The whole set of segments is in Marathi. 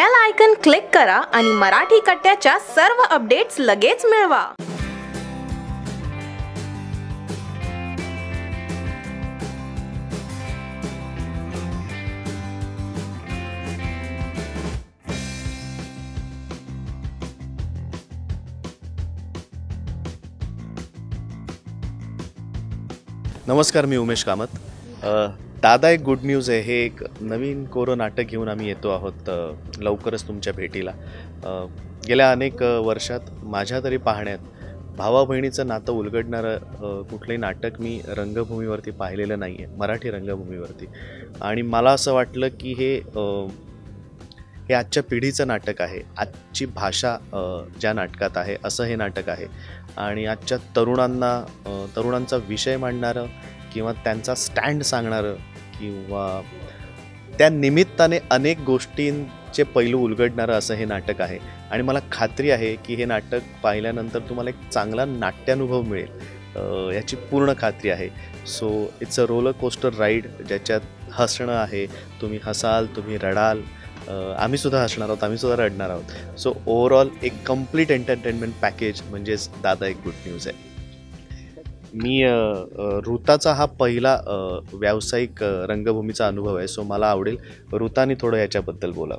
बेल आयकन क्लिक करा आणि मराठी कट्ट्याच्या सर्व अपडेट्स लगेच मिळवा. नमस्कार मी उमेश कामत. अ, दादा एक गुड न्यूज आहे. हे एक नवीन कोरो नाटक घेऊन आम्ही येतो आहोत लवकरच तुमच्या भेटीला. गेल्या अनेक वर्षात माझ्या तरी पाहण्यात भावा बहिणीचं नातं उलगडणारं कुठलंही नाटक मी रंगभूमीवरती पाहिलेलं नाही आहे मराठी रंगभूमीवरती. आणि मला असं वाटलं की हे हे आजच्या पिढीचं नाटक आहे. आजची भाषा ज्या नाटकात आहे असं हे नाटक आहे. आणि आजच्या तरुणांना तरुणांचा विषय मांडणारं किंवा त्यांचा स्टँड सांगणारं किंवा त्या निमित्ताने अनेक गोष्टींचे पैलू उलगडणारं असं हे नाटक आहे. आणि मला खात्री आहे की हे नाटक पाहिल्यानंतर तुम्हाला एक चांगला नाट्यानुभव मिळेल. याची पूर्ण खात्री आहे. So it's a roller coaster ride ज्याच्यात हसणं आहे तुम्ही हसाल तुम्ही रडाल आम्हीसुद्धा आम्ही सुद्धा हसणार आहोत आम्हीसुद्धा रडणार आहोत. सो ओव्हरऑल एक कंप्लीट एंटरटेनमेंट पॅकेज म्हणजेच दादा एक गुड न्यूज आहे. मी ऋताचा हा पहिला व्यावसायिक रंगभूमीचा अनुभव आहे सो मला आवडेल ऋताने थोडं याच्याबद्दल बोला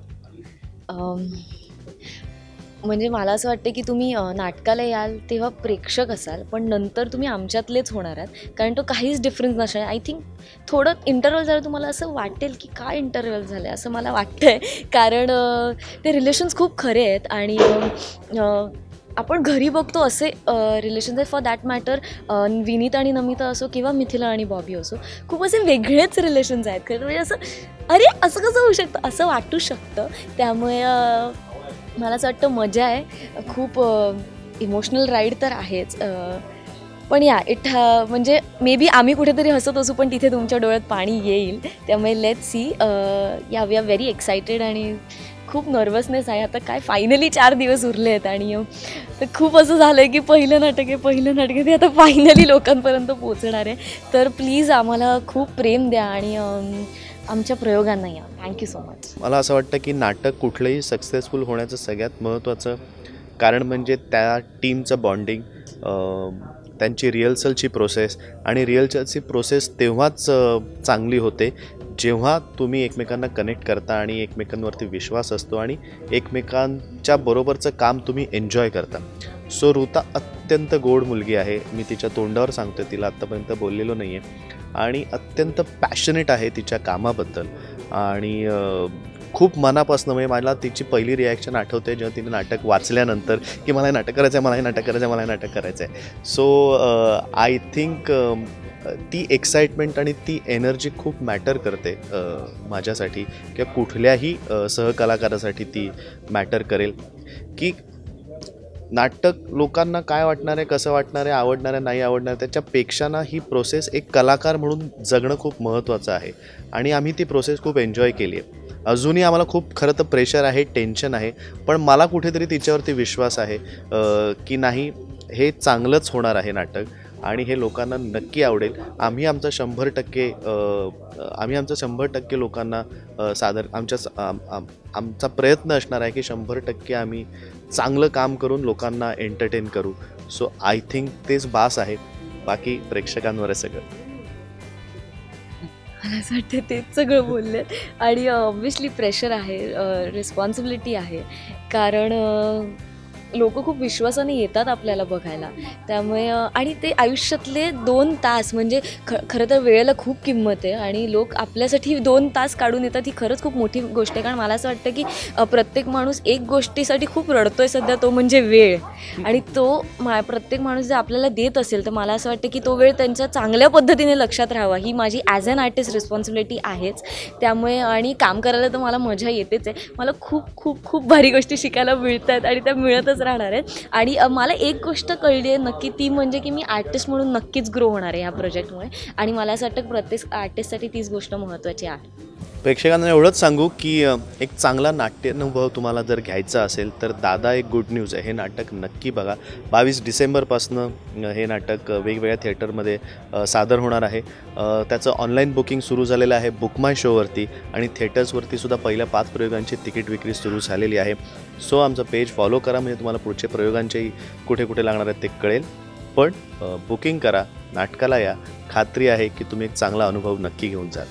म्हणजे मला असं वाटतं की तुम्ही नाटकाला याल तेव्हा प्रेक्षक असाल पण नंतर तुम्ही आमच्यातलेच होणार आहात कारण तो काहीच डिफरन्स नसणार. आय थिंक थोडं इंटरव्हल झालं तुम्हाला असं वाटेल की काय इंटरव्हल झालं आहे असं मला वाटतं आहे कारण ते रिलेशन्स खूप खरे आहेत आणि आपण घरी बघतो असे रिलेशन्स आहे फॉर दॅट मॅटर विनीत आणि नमिता असो किंवा मिथिला आणि बॉबी असो खूप असे वेगळेच रिलेशन्स आहेत. खरं म्हणजे असं अरे असं कसं होऊ शकतं? असं वाटू शकतं. त्यामुळे मला असं वाटतं मजा आहे. खूप इमोशनल राईड तर आहेच. पण या इट म्हणजे मे बी आम्ही कुठेतरी हसत असू पण तिथे तुमच्या डोळ्यात पाणी येईल. त्यामुळे let see yeah we are very excited आणि खूप नर्वसनेस आहे. आता काय फायनली चार दिवस उरले आहेत आणि तर खूप असं झालं आहे की पहिलं नाटक आहे पहिलं नाटक आहे ते आता फायनली लोकांपर्यंत पोहोचणार आहे. तर प्लीज आम्हाला खूप प्रेम द्या आणि आमच्या प्रयोगांना या. थँक्यू सो मच मला असं वाटतं की नाटक कुठलंही सक्सेसफुल होण्याचं सगळ्यात महत्त्वाचं कारण म्हणजे त्या टीमचं बॉन्डिंग त्यांची रिहर्सलची प्रोसेस आणि रिहर्सलची प्रोसेस तेव्हाच चांगली होते जेव्हा तुम्ही एकमेकांना कनेक्ट करता आणि एकमेकांवरती विश्वास असतो आणि एकमेकांच्या बरोबरचं काम तुम्ही एन्जॉय करता. सो ऋता अत्यंत गोड मुलगी आहे. मी तिच्या तोंडावर सांगतो तिला आत्तापर्यंत बोललेलो नाही आहे आणि अत्यंत पॅशनेट आहे तिच्या कामाबद्दल. आणि खूप मनापासून म्हणजे मला तिची पहिली रिॲक्शन आठवते जेव्हा तिने नाटक वाचल्यानंतर की मला हे नाटक करायचं आहे मला हे नाटक करायचं आहे मला हे नाटक करायचं आहे सो आय थिंक ती एक्साइटमेंट आणि ती एनर्जी खूप मॅटर करते माझ्यासाठी किंवा कुठल्याही सहकलाकारासाठी ती मॅटर करेल. की नाटक लोकांना काय वाटणार आहे कसं वाटणार आहे आवडणार आहे नाही आवडणार आहे, त्याच्यापेक्षा ना ही प्रोसेस एक कलाकार म्हणून जगणं खूप महत्त्वाचं आहे. आणि आम्ही ती प्रोसेस खूप एन्जॉय केली आहे. अजूनही आम्हाला खूप खरं तर प्रेशर आहे टेन्शन आहे पण मला कुठेतरी तिच्यावरती विश्वास आहे की नाही हे चांगलंच होणार आहे नाटक. आणि हे लोकांना नक्की आवडेल. आम्ही आमचा शंभर टक्के आम्ही आमचं शंभर टक्के लोकांना सादर आमच्या आमचा प्रयत्न असणार आहे की शंभर टक्के आम्ही चांगलं काम करून लोकांना एंटरटेन करू. सो आय थिंक तेच बास आहे. बाकी प्रेक्षकांवर आहे सगळं. मला असं वाटतं तेच सगळं बोलले आणि ऑब्व्हियसली प्रेशर आहे रिस्पॉन्सिबिलिटी आहे. कारण लोक खूप विश्वासाने येतात आपल्याला बघायला. त्यामुळे आणि ते आयुष्यातले दोन तास म्हणजे ख खरं तर वेळेला खूप किंमत आहे आणि लोक आपल्यासाठी दोन तास काढून येतात ही खरंच खूप मोठी गोष्ट आहे. कारण मला असं वाटतं की प्रत्येक माणूस एक गोष्टीसाठी खूप रडतो आहे सध्या तो म्हणजे वेळ. आणि तो मा प्रत्येक माणूस जर आपल्याला देत असेल तर मला असं वाटतं की तो वेळ त्यांच्या चांगल्या पद्धतीने लक्षात राहावा. ही माझी ॲज अन आर्टिस्ट रिस्पॉन्सिबिलिटी आहेच. त्यामुळे आणि काम करायला तर मला मजा येतेच आहे. मला खूप खूप खूप भारी गोष्टी शिकायला मिळत आहेत आणि त्या मिळतच राहणार आहेत. आणि मला एक गोष्ट कळली आहे नक्की ती म्हणजे की मी आर्टिस्ट म्हणून नक्कीच ग्रो होणार आहे ह्या प्रोजेक्टमुळे आणि मला असं वाटतं प्रत्येक आर्टिस्टसाठी तीच गोष्ट महत्त्वाची आहे. प्रेक्षकांना एवढंच सांगू की एक चांगला नाट्यानुभव तुम्हाला जर घ्यायचा असेल तर दादा एक गुड न्यूज आहे. हे नाटक नक्की बघा. बावीस डिसेंबरपासनं हे नाटक वेगवेगळ्या थिएटरमध्ये सादर होणार आहे. त्याचं ऑनलाईन बुकिंग सुरू झालेलं आहे बुकमाय शोवरती आणि थिएटर्सवरती सुद्धा पहिल्या पाच प्रयोगांची तिकीट विक्री सुरू झालेली आहे. सो आमचं पेज फॉलो करा. म्हणजे तुम्हाला पुढचे प्रयोगांचेही कुठे कुठे लागणार आहेत ते कळेल. पण बुकिंग करा नाटकाला या. खात्री आहे की तुम्ही एक चांगला अनुभव नक्की घेऊन जाल.